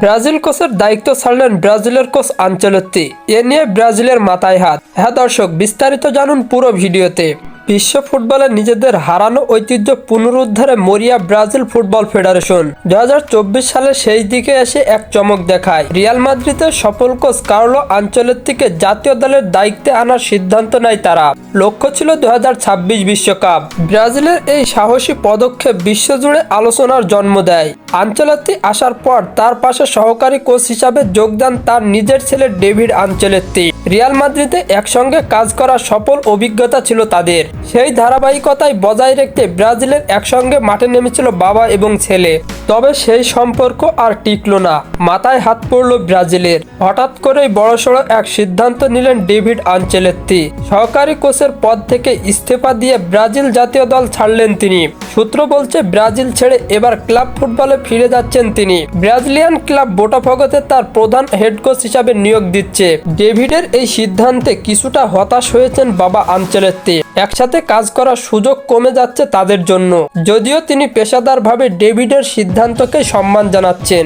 Brazil কোচের দায়িত্ব ছাড়লেন ব্রাজিলের কোচ আঞ্চলত্তি। এ নিয়ে ব্রাজিলের মাথায় হাত। হ্যাঁ দর্শক, বিস্তারিত জানুন পুরো ভিডিওতে। বিশ্ব ফুটবলে নিজেদের হারানো ঐতিহ্য পুনরুদ্ধারে মরিয়া ব্রাজিল ফুটবল ফেডারেশন। দুই হাজার চব্বিশ সালে সেই দিকে এসে এক চমক দেখায়। রিয়াল মাদ্রিদের সফল কোচ কার্লো আঞ্চলত্তিকে জাতীয় দলের দায়িত্বে আনার সিদ্ধান্ত নেয় তারা। লক্ষ্য ছিল দু বিশ্বকাপ। ব্রাজিলের এই সাহসী পদক্ষেপ বিশ্বজুড়ে আলোচনার জন্ম দেয়। আঞ্চলত্তি আসার পর তার পাশে সহকারী কোচ হিসাবে যোগদান তার নিজের ছেলে ডেভিড আঞ্চলত্তি। রিয়াল মাদ্রিদে একসঙ্গে কাজ করার সফল অভিজ্ঞতা ছিল তাদের। সেই ধারাবাহিকতায় বজায় রাখতে ব্রাজিলের একসঙ্গে মাঠে নেমেছিল বাবা এবং ছেলে। তবে সেই সম্পর্ক আর টিকলো না। মাথায় হাত পড়ল ব্রাজিলের। হঠাৎ করেই বড়সড় এক সিদ্ধান্ত নিলেন ডেভিড আঞ্চেলেত্তি। সহকারী কোচের পদ থেকে ইস্তফা দিয়ে ব্রাজিল জাতীয় দল ছাড়লেন তিনি। সূত্র বলছে, ব্রাজিল ছেড়ে এবার ক্লাব ফুটবলে ফিরে যাচ্ছেন তিনি। ব্রাজিলিয়ান ক্লাব বোটাফগতে তার প্রধান হেড কোচ হিসাবে নিয়োগ দিচ্ছে। ডেভিডের এই সিদ্ধান্তে কিছুটা হতাশ হয়েছেন বাবা আঞ্চলেত্তি। একসাথে কাজ করার সুযোগ কমে যাচ্ছে তাদের জন্য। যদিও তিনি পেশাদারভাবে ডেভিডের সিদ্ধান্তকে সম্মান জানাচ্ছেন।